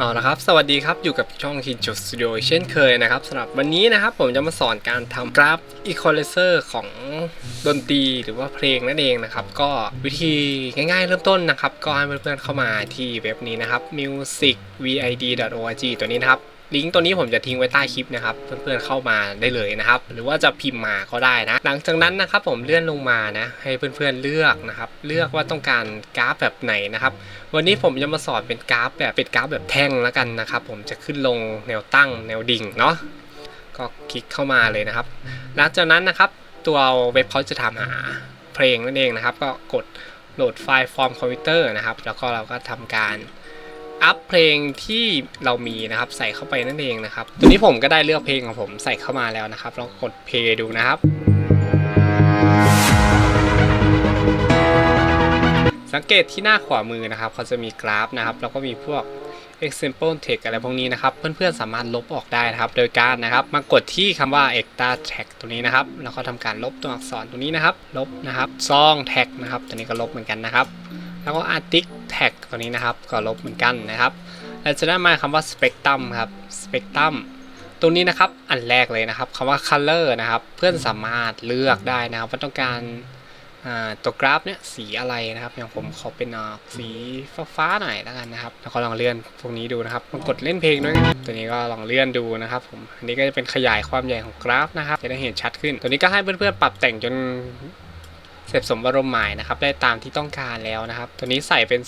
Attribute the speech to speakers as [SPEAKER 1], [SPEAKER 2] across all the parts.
[SPEAKER 1] เอาละครับ สวัสดีครับ อยู่กับช่อง k i n j o Studio เช่นเคยนะครับสำหรับวันนี้นะครับ ผมจะมาสอนการทำกราฟ Equalizer ของดนตรีหรือว่าเพลงนั่นเองนะครับ ก็วิธีง่ายๆเริ่มต้นนะครับ ก็ให้เพื่อนๆเข้ามาที่เว็บนี้นะครับ musicvid.org ตัวนี้นะครับ ลิงก์ตัวนี้ผมจะทิ้งไว้ใต้คลิปนะครับ เพื่อนๆเข้ามาได้เลยนะครับ หรือว่าจะพิมพ์มาก็ได้นะ หลังจากนั้นนะครับผมเลื่อนลงมานะ ให้เพื่อนๆเลือกนะครับ เลือกว่าต้องการกราฟแบบไหนนะครับ วันนี้ผมจะมาสอนเป็นกราฟแบบเป็นกราฟแบบแท่งแล้วกันนะครับ ผมจะขึ้นลงแนวตั้งแนวดิ่งเนาะ ก็คลิกเข้ามาเลยนะครับ หลังจากนั้นนะครับตัวเว็บเขาจะถาหาเพลงนั่นเองนะครับ ก็กดโหลดไฟล์ฟอร์มคอมพิวเตอร์นะครับ แล้วก็เราก็ทำการ อัพเพลงที่เรามีนะครับใส่เข้าไปนั่นเองนะครับตัวนี้ผมก็ได้เลือกเพลงของผมใส่เข้ามาแล้วนะครับลองกดเพลย์ดูนะครับสังเกตที่หน้าขวามือนะครับเขาจะมีกราฟนะครับแล้วก็มีพวก example text อะไรพวกนี้นะครับ เพื่อนๆสามารถลบออกได้นะครับ โดยการนะครับ มากดที่คำว่า extra tag ตัวนี้นะครับ แล้วก็ทำการลบตัวอักษรตัวนี้นะครับ ลบนะครับ song tag นะครับตัวนี้ก็ลบเหมือนกันนะครับ แล้วก็ artist tag ตัวนี้นะครับก็ลบเหมือนกันนะครับเราจะได้มาคำว่า spectrum ครับ spectrum ตรงนี้นะครับอันแรกเลยนะครับคำว่า color นะครับ เพื่อนสามารถเลือกได้นะครับว่าต้องการตัวกราฟเนี่ยสีอะไรนะครับ อย่างผมขอเป็นออกสีฟ้าๆหน่อยแล้วกันนะครับแล้วก็ลองเลื่อนพวกนี้ดูนะครับลองกดเล่นเพลงด้วยนะครับตัวนี้ก็ลองเลื่อนดูนะครับผมอันนี้ก็จะเป็นขยายความใหญ่ของกราฟนะครับ จะได้เห็นชัดขึ้น ตัวนี้ก็ให้เพื่อนๆปรับแต่งจน เสร็จสมอารมณ์หมายนะครับ ได้ตามที่ต้องการแล้วนะครับ ตัวนี้ใส่เป็น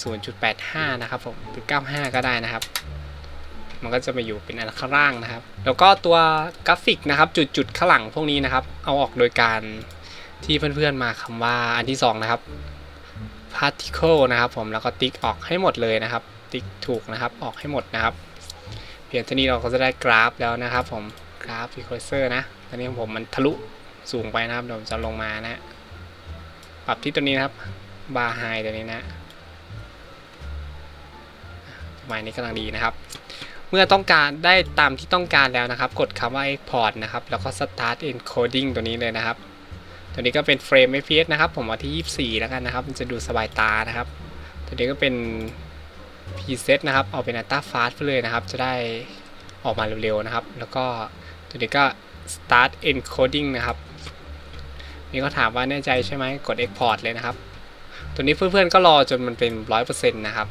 [SPEAKER 1] 0.85 นะครับผมหรือ95 ก็ได้นะครับ มันก็จะมาอยู่เป็นอันข้างล่างนะครับ แล้วก็ตัวกราฟิกนะครับ จุดๆข้างหลังพวกนี้นะครับ เอาออกโดยการที่เพื่อนๆมาคำว่าอันที่ 2 นะครับ particle นะครับผมแล้วก็ติ๊กออกให้หมดเลยนะครับ ติ๊กถูกนะครับออกให้หมดนะครับ เพียงเท่านี้เราก็จะได้กราฟแล้วนะครับ ผมกราฟ equalizer นะตอนนี้ของผมมันทะลุสูงไปนะครับเดี๋ยวผมจะลงมานะ ปรับที่ตัวนี้นะครับ bar high ตัวนี้นะประมาณนี้กำลังดีนะครับ เมื่อต้องการได้ตามที่ต้องการแล้วนะครับ กดคำว่า export นะครับ แล้วก็ start encoding ตัวนี้เลยนะครับ ตัวนี้ก็เป็นเฟรม fps นะครับ ผมเอาที่ 24 แล้วกันนะครับ มันจะดูสบายตานะครับ ตัวนี้ก็เป็น preset นะครับ เอาเป็น ultra fast ไปเลยนะครับ จะได้ออกมาเร็วๆนะครับ แล้วก็ตัวนี้ก็ start encoding นะครับ นี่ก็ถามว่าแน่ใจใช่ไหมกด export เลยนะครับ ตัวนี้เพื่อนๆก็รอจนมันเป็น 100%นะครับ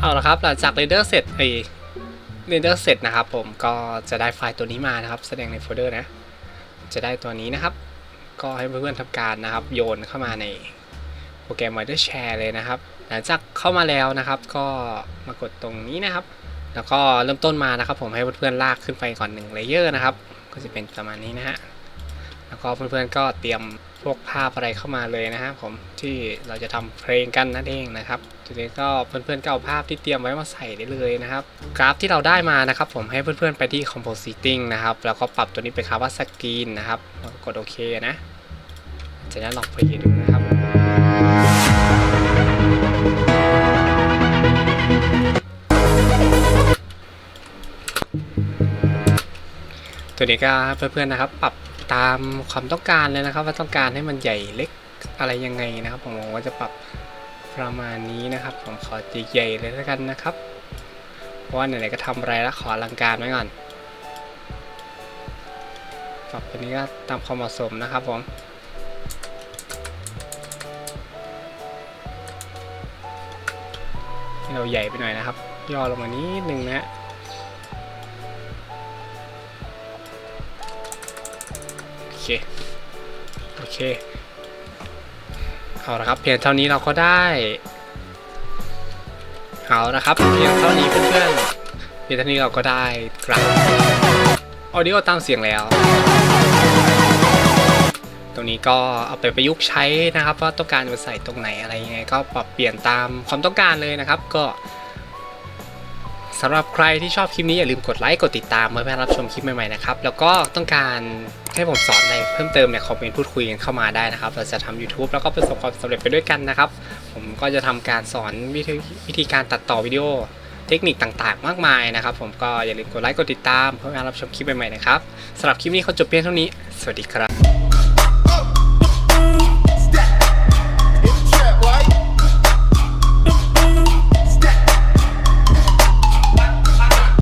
[SPEAKER 1] เอาละครับหลังจากเรนเดอร์เสร็จไอเรนเดอร์เสร็จนะครับ ผมก็จะได้ไฟล์ตัวนี้มานะครับ แสดงในโฟลเดอร์นะ จะได้ตัวนี้นะครับ ก็ให้เพื่อนๆทำการนะครับ โยนเข้ามาใน โปรแกรม Wider Share เลยนะครับ หลังจากเข้ามาแล้วนะครับ ก็มากดตรงนี้นะครับ แล้วก็เริ่มต้นมานะครับ ผมให้เพื่อนๆลากขึ้นไปก่อน1เลเยอร์นะครับ ก็จะเป็นประมาณนี้นะฮะ แล้วก็เพื่อนๆก็เตรียมพวกภาพอะไรเข้ามาเลยนะครับผมที่เราจะทำเพลงกันนั่นเองนะครับทีนี้ก็เพื่อนๆก็เอาภาพที่เตรียมไว้มาใส่ได้เลยนะครับ กราฟที่เราได้มานะครับผมให้เพื่อนๆไปที่ compositing นะครับ แล้วก็ปรับตัวนี้เป็นคำว่า screen นะครับแล้วก็กดโอเคนะจากนั้นลองเพลย์ดูนะครับ ตัวนี้ก็เพื่อนๆนะครับ ปรับตามความต้องการเลยนะครับ ว่าต้องการให้มันใหญ่เล็กอะไรยังไงนะครับ ผมว่าจะปรับประมาณนี้นะครับ ผมขอใหญ่ๆเลยแล้วกันนะครับ เพราะว่าไหนๆก็ทำอะไรแล้วขออลังการไว้ก่อนปรับตัวนี้ก็ตามความเหมาะสมนะครับผมให้เราใหญ่ไปหน่อยนะครับ ย่อลงมานิดนึงนะ เค โอเค เอาละครับ เพียงเท่านี้เราก็ได้ เอาละครับ เพียงเท่านี้เพื่อนๆ เพียงเท่านี้เราก็ได้กราฟออดิโอตามเสียงแล้ว ตรงนี้ก็เอาไปประยุกต์ใช้นะครับ ว่าต้องการจะใส่ตรงไหนอะไรยังไงก็ปรับเปลี่ยนตามความต้องการเลยนะครับ ก็ สำหรับใครที่ชอบคลิปนี้อย่าลืมกดไลค์กดติดตามเพื่อไม่ให้รับชมคลิปใหม่ๆนะครับแล้วก็ต้องการให้ผมสอนอะไรเพิ่มเติมเนี่ยคอมเมนต์พูดคุยกันเข้ามาได้นะครับ เราจะทำ YouTube แล้วก็ประสบความสำเร็จไปด้วยกันนะครับ ผมก็จะทำการสอนวิธีวิธีการตัดต่อวิดีโอเทคนิคต่างๆ มากมายนะครับ ผมก็อย่าลืมกดไลค์กดติดตามเพื่อไม่ให้รับชมคลิปใหม่ๆนะครับสำหรับคลิปนี้เขาจบเพียงเท่านี้ สวัสดีครับ